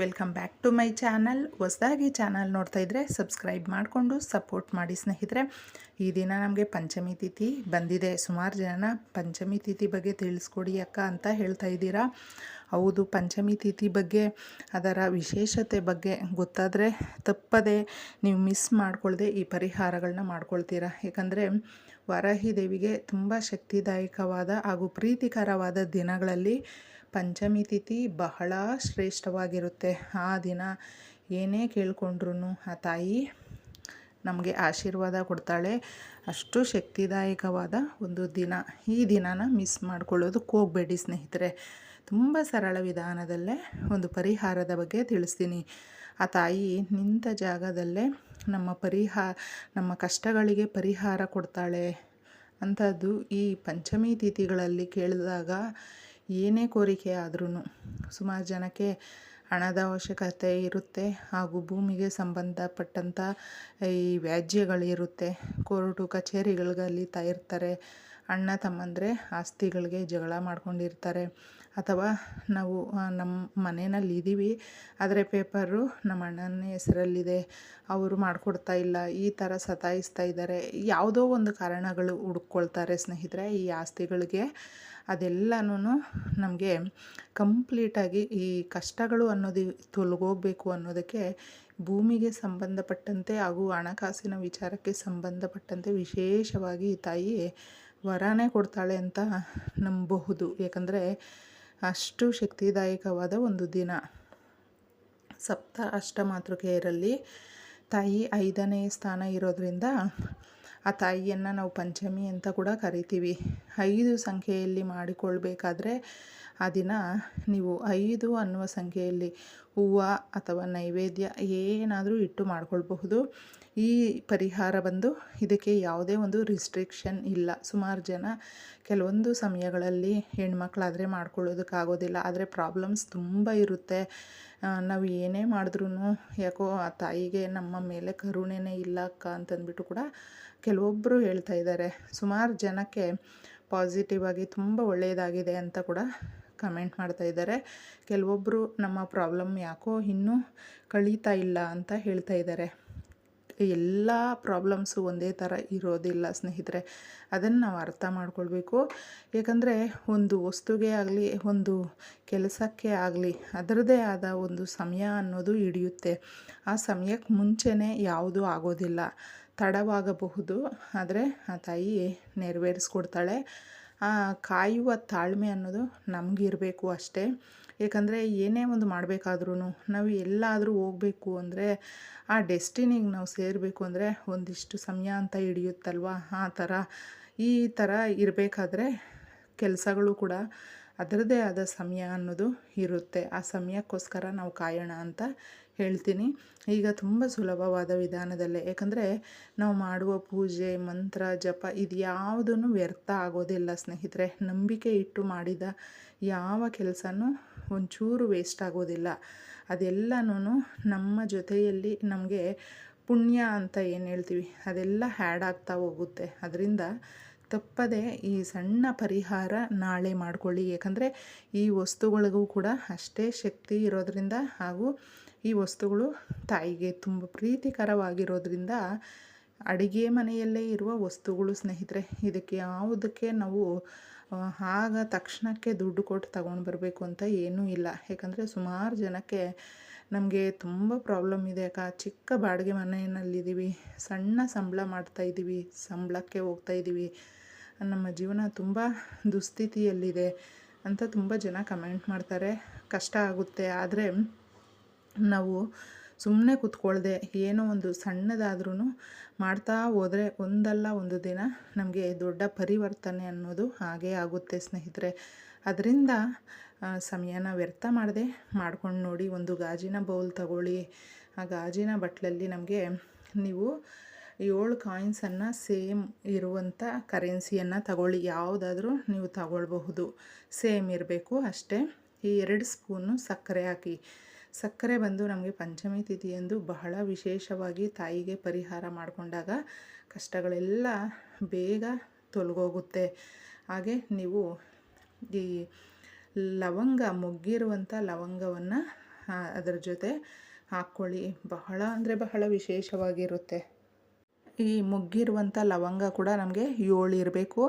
Welcome back to my channel. ಹೊಸದಾಗಿ channel ನೋಡ್ತಾ ಇದ್ದರೆ ಸಬ್ಸ್ಕ್ರೈಬ್ ಮಾಡಿಕೊಂಡು ಸಪೋರ್ಟ್ ಮಾಡಿ ಸ್ನೇಹಿತರೆ. ಈ ದಿನ ನಮಗೆ ಪಂಚಮಿ ತಿಥಿ ಬಂದಿದೆ. ಸುಮಾರು ಜನ ಪಂಚಮಿ ತಿಥಿ ಬಗ್ಗೆ ತಿಳಿಸ್ಕೊಡಿ ಅಕ್ಕ ಅಂತ ಹೇಳ್ತಾ ಇದ್ದೀರಾ. ಹೌದು, ಪಂಚಮಿ ತಿಥಿ ಬಗ್ಗೆ, ಅದರ ವಿಶೇಷತೆ ಬಗ್ಗೆ ಗೊತ್ತಾದರೆ ತಪ್ಪದೆ ನೀವು ಮಿಸ್ ಮಾಡ್ಕೊಳ್ಳದೆ ಈ ಪರಿಹಾರಗಳನ್ನ ಮಾಡ್ಕೊಳ್ತೀರಾ. ಯಾಕಂದರೆ ವರಾಹಿ ದೇವಿಗೆ ತುಂಬ ಶಕ್ತಿದಾಯಕವಾದ ಹಾಗೂ ಪ್ರೀತಿಕರವಾದ ದಿನಗಳಲ್ಲಿ ಪಂಚಮಿ ತಿಥಿ ಬಹಳ ಶ್ರೇಷ್ಠವಾಗಿರುತ್ತೆ. ಆ ದಿನ ಏನೇ ಕೇಳ್ಕೊಂಡ್ರೂ ಆ ತಾಯಿ ನಮಗೆ ಆಶೀರ್ವಾದ ಕೊಡ್ತಾಳೆ. ಅಷ್ಟು ಶಕ್ತಿದಾಯಕವಾದ ಒಂದು ದಿನ. ಈ ದಿನನ ಮಿಸ್ ಮಾಡ್ಕೊಳ್ಳೋದಕ್ಕೆ ಹೋಗಬೇಡಿ ಸ್ನೇಹಿತರೆ. ತುಂಬ ಸರಳ ವಿಧಾನದಲ್ಲೇ ಒಂದು ಪರಿಹಾರದ ಬಗ್ಗೆ ತಿಳಿಸ್ತೀನಿ. ಆ ತಾಯಿ ನಿಂತ ಜಾಗದಲ್ಲೇ ನಮ್ಮ ಪರಿಹಾರ ನಮ್ಮ ಕಷ್ಟಗಳಿಗೆ ಪರಿಹಾರ ಕೊಡ್ತಾಳೆ. ಅಂಥದ್ದು ಈ ಪಂಚಮಿ ತಿಥಿಗಳಲ್ಲಿ ಕೇಳಿದಾಗ ಏನೇ ಕೋರಿಕೆ ಆದ್ರೂ ಸುಮಾರು ಜನಕ್ಕೆ ಹಣದ ಅವಶ್ಯಕತೆ ಇರುತ್ತೆ ಹಾಗೂ ಭೂಮಿಗೆ ಸಂಬಂಧಪಟ್ಟಂಥ ಈ ವ್ಯಾಜ್ಯಗಳಿರುತ್ತೆ. ಕೋರ್ಟು ಕಚೇರಿಗಳಲ್ಲಿ ಇರ್ತಾರೆ. ಅಣ್ಣ, ತಮ್ಮಂದರೆ ಆಸ್ತಿಗಳಿಗೆ ಜಗಳ ಮಾಡ್ಕೊಂಡಿರ್ತಾರೆ. ಅಥವಾ ನಾವು ನಮ್ಮ ಮನೆಯಲ್ಲಿ ಇದ್ದೀವಿ ಆದರೆ ಪೇಪರು ನಮ್ಮ ಅಣ್ಣನ ಹೆಸರಲ್ಲಿದೆ. ಅವರು ಮಾಡಿಕೊಡ್ತಾ ಇಲ್ಲ. ಈ ಥರ ಸತಾಯಿಸ್ತಾ ಇದ್ದಾರೆ. ಯಾವುದೋ ಒಂದು ಕಾರಣಗಳು ಹುಡ್ಕೊಳ್ತಾರೆ ಸ್ನೇಹಿತರೆ, ಈ ಆಸ್ತಿಗಳಿಗೆ. ಅದೆಲ್ಲನೂ ನಮಗೆ ಕಂಪ್ಲೀಟಾಗಿ ಈ ಕಷ್ಟಗಳು ಅನ್ನೋದು ತೊಲಗೋಗಬೇಕು ಅನ್ನೋದಕ್ಕೆ ಭೂಮಿಗೆ ಸಂಬಂಧಪಟ್ಟಂತೆ ಹಾಗೂ ಹಣಕಾಸಿನ ವಿಚಾರಕ್ಕೆ ಸಂಬಂಧಪಟ್ಟಂತೆ ವಿಶೇಷವಾಗಿ ತಾಯಿ ವರನೇ ಕೊಡ್ತಾಳೆ ಅಂತ ನಂಬಬಹುದು ಯಾಕಂದರೆ ಅಷ್ಟು ಶಕ್ತಿದಾಯಕವಾದ ಒಂದು ದಿನ. ಸಪ್ತ ಅಷ್ಟಮಾತೃಕೆಯರಲ್ಲಿ ತಾಯಿ ಐದನೇ ಸ್ಥಾನ ಇರೋದರಿಂದ ಆ ತಾಯಿಯನ್ನು ನಾವು ಪಂಚಮಿ ಅಂತ ಕೂಡ ಕರಿತೀವಿ. ಐದು ಸಂಖ್ಯೆಯಲ್ಲಿ ಮಾಡಿಕೊಳ್ಬೇಕಾದ್ರೆ ಆ ದಿನ ನೀವು ಐದು ಅನ್ನುವ ಸಂಖ್ಯೆಯಲ್ಲಿ ಹೂವು ಅಥವಾ ನೈವೇದ್ಯ ಏನಾದರೂ ಇಟ್ಟು ಮಾಡ್ಕೊಳ್ಬಹುದು. ಈ ಪರಿಹಾರ ಬಂದು ಇದಕ್ಕೆ ಯಾವುದೇ ಒಂದು ರಿಸ್ಟ್ರಿಕ್ಷನ್ ಇಲ್ಲ. ಸುಮಾರು ಜನ ಕೆಲವೊಂದು ಸಮಯಗಳಲ್ಲಿ ಹೆಣ್ಮಕ್ಳಾದರೆ ಮಾಡ್ಕೊಳ್ಳೋದಕ್ಕಾಗೋದಿಲ್ಲ. ಆದರೆ ಪ್ರಾಬ್ಲಮ್ಸ್ ತುಂಬ ಇರುತ್ತೆ. ನಾವು ಏನೇ ಮಾಡಿದ್ರೂ ಯಾಕೋ ಆ ತಾಯಿಗೆ ನಮ್ಮ ಮೇಲೆ ಕರುಣೆನೇ ಇಲ್ಲ ಅಕ್ಕ ಅಂತಂದ್ಬಿಟ್ಟು ಕೂಡ ಕೆಲವೊಬ್ಬರು ಹೇಳ್ತಾ ಇದ್ದಾರೆ. ಸುಮಾರು ಜನಕ್ಕೆ ಪಾಸಿಟಿವ್ ಆಗಿ ತುಂಬ ಒಳ್ಳೆಯದಾಗಿದೆ ಅಂತ ಕೂಡ ಕಮೆಂಟ್ ಮಾಡ್ತಾ ಇದ್ದಾರೆ. ಕೆಲವೊಬ್ಬರು ನಮ್ಮ ಪ್ರಾಬ್ಲಮ್ ಯಾಕೋ ಇನ್ನೂ ಕಳೀತಾ ಇಲ್ಲ ಅಂತ ಹೇಳ್ತಾ ಇದ್ದಾರೆ. ಎಲ್ಲ ಪ್ರಾಬ್ಲಮ್ಸು ಒಂದೇ ಥರ ಇರೋದಿಲ್ಲ ಸ್ನೇಹಿತರೆ. ಅದನ್ನು ನಾವು ಅರ್ಥ ಮಾಡ್ಕೊಳ್ಬೇಕು. ಏಕೆಂದರೆ ಒಂದು ವಸ್ತುಗೆ ಆಗಲಿ, ಒಂದು ಕೆಲಸಕ್ಕೆ ಆಗಲಿ ಅದರದೇ ಆದ ಒಂದು ಸಮಯ ಅನ್ನೋದು ಹಿಡಿಯುತ್ತೆ. ಆ ಸಮಯಕ್ಕೆ ಮುಂಚೆನೇ ಯಾವುದೂ ಆಗೋದಿಲ್ಲ. ತಡವಾಗಬಹುದು, ಆದರೆ ಆ ತಾಯಿ ನೆರವೇರಿಸ್ಕೊಡ್ತಾಳೆ. ಕಾಯುವ ತಾಳ್ಮೆ ಅನ್ನೋದು ನಮಗಿರಬೇಕು ಅಷ್ಟೇ. ಏಕೆಂದರೆ ಏನೇ ಒಂದು ಮಾಡಬೇಕಾದ್ರೂ ನಾವು ಎಲ್ಲಾದರೂ ಹೋಗಬೇಕು ಅಂದರೆ ಆ ಡೆಸ್ಟಿನಿಗೆ ನಾವು ಸೇರಬೇಕು ಅಂದರೆ ಒಂದಿಷ್ಟು ಸಮಯ ಅಂತ ಹಿಡಿಯುತ್ತಲ್ವ? ಆ ಥರ ಈ ಥರ ಇರಬೇಕಾದ್ರೆ ಕೆಲಸಗಳು ಕೂಡ ಅದರದ್ದೇ ಆದ ಸಮಯ ಅನ್ನೋದು ಇರುತ್ತೆ. ಆ ಸಮಯಕ್ಕೋಸ್ಕರ ನಾವು ಕಾಯೋಣ ಅಂತ ಹೇಳ್ತೀನಿ. ಈಗ ತುಂಬ ಸುಲಭವಾದ ವಿಧಾನದಲ್ಲೇ. ಯಾಕಂದರೆ ನಾವು ಮಾಡುವ ಪೂಜೆ, ಮಂತ್ರ, ಜಪ ಇದು ಯಾವುದೂ ವ್ಯರ್ಥ ಆಗೋದಿಲ್ಲ ಸ್ನೇಹಿತರೆ. ನಂಬಿಕೆ ಇಟ್ಟು ಮಾಡಿದ ಯಾವ ಕೆಲಸನೂ ಒಂಚೂರು ವೇಸ್ಟ್ ಆಗೋದಿಲ್ಲ. ಅದೆಲ್ಲನೂ ನಮ್ಮ ಜೊತೆಯಲ್ಲಿ ನಮಗೆ ಪುಣ್ಯ ಅಂತ ಏನು ಹೇಳ್ತೀವಿ? ಅದೆಲ್ಲ ಹ್ಯಾಡ್ ಆಗ್ತಾ ಹೋಗುತ್ತೆ. ಅದರಿಂದ ತಪ್ಪದೆ ಈ ಸಣ್ಣ ಪರಿಹಾರ ನಾಳೆ ಮಾಡಿಕೊಳ್ಳಿ. ಯಾಕಂದರೆ ಈ ವಸ್ತುಗಳಿಗೂ ಕೂಡ ಅಷ್ಟೇ ಶಕ್ತಿ ಇರೋದರಿಂದ ಹಾಗೂ ಈ ವಸ್ತುಗಳು ತಾಯಿಗೆ ತುಂಬ ಪ್ರೀತಿಕರವಾಗಿರೋದ್ರಿಂದ ಅಡುಗೆ ಮನೆಯಲ್ಲೇ ಇರುವ ವಸ್ತುಗಳು ಸ್ನೇಹಿತರೆ, ಇದಕ್ಕೆ ಯಾವುದಕ್ಕೆ ನಾವು ಆಗ ತಕ್ಷಣಕ್ಕೆ ದುಡ್ಡು ಕೊಟ್ಟು ತಗೊಂಡು ಬರಬೇಕು ಅಂತ ಏನೂ ಇಲ್ಲ. ಯಾಕಂದರೆ ಸುಮಾರು ಜನಕ್ಕೆ ನಮಗೆ ತುಂಬ ಪ್ರಾಬ್ಲಮ್ ಇದೆ. ಅಕ್ಕ ಚಿಕ್ಕ ಬಾಡಿಗೆ ಮನೆಯಲ್ಲಿದ್ದೀವಿ, ಸಣ್ಣ ಸಂಬಳ ಮಾಡ್ತಾಯಿದ್ದೀವಿ ಸಂಬಳಕ್ಕೆ ಹೋಗ್ತಾಯಿದ್ದೀವಿ ನಮ್ಮ ಜೀವನ ತುಂಬ ದುಸ್ಥಿತಿಯಲ್ಲಿದೆ ಅಂತ ತುಂಬ ಜನ ಕಮೆಂಟ್ ಮಾಡ್ತಾರೆ. ಕಷ್ಟ ಆಗುತ್ತೆ. ಆದರೆ ನಾವು ಸುಮ್ಮನೆ ಕೂತ್ಕೊಳ್ಳದೆ ಏನೋ ಒಂದು ಸಣ್ಣದಾದ್ರೂ ಮಾಡ್ತಾ ಹೋದರೆ ಒಂದಲ್ಲ ಒಂದು ದಿನ ನಮಗೆ ದೊಡ್ಡ ಪರಿವರ್ತನೆ ಅನ್ನೋದು ಹಾಗೇ ಆಗುತ್ತೆ ಸ್ನೇಹಿತರೆ. ಅದರಿಂದ ಸಮಯನ ವ್ಯರ್ಥ ಮಾಡದೆ, ಮಾಡ್ಕೊಂಡು ನೋಡಿ ಒಂದು ಗಾಜಿನ ಬೌಲ್ ತಗೊಳ್ಳಿ. ಆ ಗಾಜಿನ ಬಟ್ಲಲ್ಲಿ ನಮಗೆ ನೀವು ಏಳು ಕಾಯಿನ್ಸನ್ನು ಸೇಮ್ ಇರುವಂಥ ಕರೆನ್ಸಿಯನ್ನು ತಗೊಳ್ಳಿ. ಯಾವುದಾದ್ರೂ ನೀವು ತಗೊಳ್ಬಹುದು. ಸೇಮ್ ಇರಬೇಕು ಅಷ್ಟೇ. ಈ ಎರಡು ಸ್ಪೂನು ಸಕ್ಕರೆ ಹಾಕಿ. ಸಕ್ಕರೆ ಬಂದು ನಮಗೆ ಪಂಚಮಿ ತಿಥಿಯಂದು ಬಹಳ ವಿಶೇಷವಾಗಿ ತಾಯಿಗೆ ಪರಿಹಾರ ಮಾಡಿಕೊಂಡಾಗ ಕಷ್ಟಗಳೆಲ್ಲ ಬೇಗ ತೊಲಗೋಗುತ್ತೆ. ಹಾಗೆ ನೀವು ಈ ಲವಂಗ, ಮೊಗ್ಗಿರುವಂಥ ಲವಂಗವನ್ನು ಅದರ ಜೊತೆ ಹಾಕ್ಕೊಳ್ಳಿ. ಬಹಳ ಅಂದರೆ ಬಹಳ ವಿಶೇಷವಾಗಿರುತ್ತೆ. ಈ ಮುಗ್ಗಿರುವಂಥ ಲವಂಗ ಕೂಡ ನಮಗೆ ಏಳು ಇರಬೇಕು.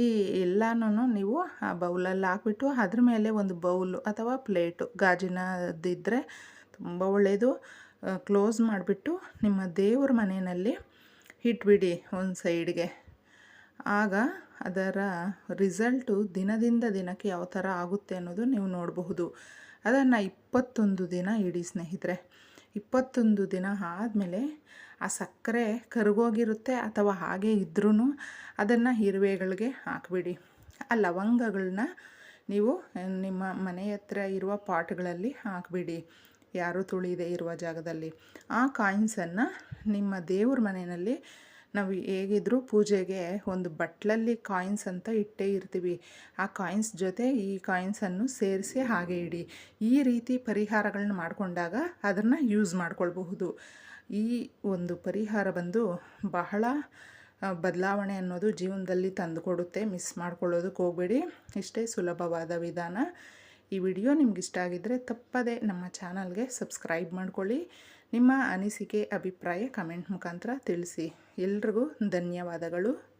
ಈ ಎಲ್ಲನೂ ನೀವು ಆ ಬೌಲಲ್ಲಿ ಹಾಕ್ಬಿಟ್ಟು ಅದ್ರ ಮೇಲೆ ಒಂದು ಬೌಲು ಅಥವಾ ಪ್ಲೇಟು ಗಾಜಿನದಿದ್ದರೆ ತುಂಬ ಒಳ್ಳೆಯದು ಕ್ಲೋಸ್ ಮಾಡಿಬಿಟ್ಟು ನಿಮ್ಮ ದೇವ್ರ ಮನೆಯಲ್ಲಿ ಇಟ್ಬಿಡಿ ಒಂದು ಸೈಡ್ಗೆ. ಆಗ ಅದರ ರಿಸಲ್ಟು ದಿನದಿಂದ ದಿನಕ್ಕೆ ಯಾವ ಥರ ಆಗುತ್ತೆ ಅನ್ನೋದು ನೀವು ನೋಡಬಹುದು. ಅದನ್ನು ಇಪ್ಪತ್ತೊಂದು ದಿನ ಇಡಿ ಸ್ನೇಹಿತರೆ. ಇಪ್ಪತ್ತೊಂದು ದಿನ ಆದಮೇಲೆ ಆ ಸಕ್ಕರೆ ಕರಗೋಗಿರುತ್ತೆ ಅಥವಾ ಹಾಗೆ ಇದ್ರೂ ಅದನ್ನು ಇರುವೆಗಳಿಗೆ ಹಾಕಿಬಿಡಿ. ಆ ಲವಂಗಗಳನ್ನ ನೀವು ನಿಮ್ಮ ಮನೆ ಹತ್ರ ಇರುವ ಪಾಟ್ಗಳಲ್ಲಿ ಹಾಕಿಬಿಡಿ. ಯಾರು ತುಳಿದೇ ಇರುವ ಜಾಗದಲ್ಲಿ. ಆ ಕಾಯಿನ್ಸನ್ನು ನಿಮ್ಮ ದೇವ್ರ ಮನೆಯಲ್ಲಿ ನಾವು ಹೇಗಿದ್ರೂ ಪೂಜೆಗೆ ಒಂದು ಬಟ್ಲಲ್ಲಿ ಕಾಯಿನ್ಸ್ ಅಂತ ಇಟ್ಟೇ ಇರ್ತೀವಿ. ಆ ಕಾಯಿನ್ಸ್ ಜೊತೆ ಈ ಕಾಯಿನ್ಸನ್ನು ಸೇರಿಸಿ ಹಾಗೆ ಇಡಿ. ಈ ರೀತಿ ಪರಿಹಾರಗಳನ್ನ ಮಾಡಿಕೊಂಡಾಗ ಅದನ್ನು ಯೂಸ್ ಮಾಡ್ಕೊಳ್ಬಹುದು. ಈ ಒಂದು ಪರಿಹಾರ ಬಂದು ಬಹಳ ಬದಲಾವಣೆ ಅನ್ನೋದು ಜೀವನದಲ್ಲಿ ತಂದುಕೊಡುತ್ತೆ ಮಿಸ್ ಮಾಡ್ಕೊಳ್ಳೋದಕ್ಕೆ ಹೋಗಬೇಡಿ. ಇಷ್ಟೇ ಸುಲಭವಾದ ವಿಧಾನ. ಈ ವಿಡಿಯೋ ನಿಮ್ಗೆ ಇಷ್ಟ ಆಗಿದ್ದರೆ ತಪ್ಪದೇ ನಮ್ಮ ಚಾನಲ್ಗೆ ಸಬ್ಸ್ಕ್ರೈಬ್ ಮಾಡ್ಕೊಳ್ಳಿ. ನಿಮ್ಮ ಅನಿಸಿಕೆ ಅಭಿಪ್ರಾಯ ಕಮೆಂಟ್ ಮುಖಾಂತರ ತಿಳಿಸಿ. ಎಲ್ರಿಗೂ ಧನ್ಯವಾದಗಳು.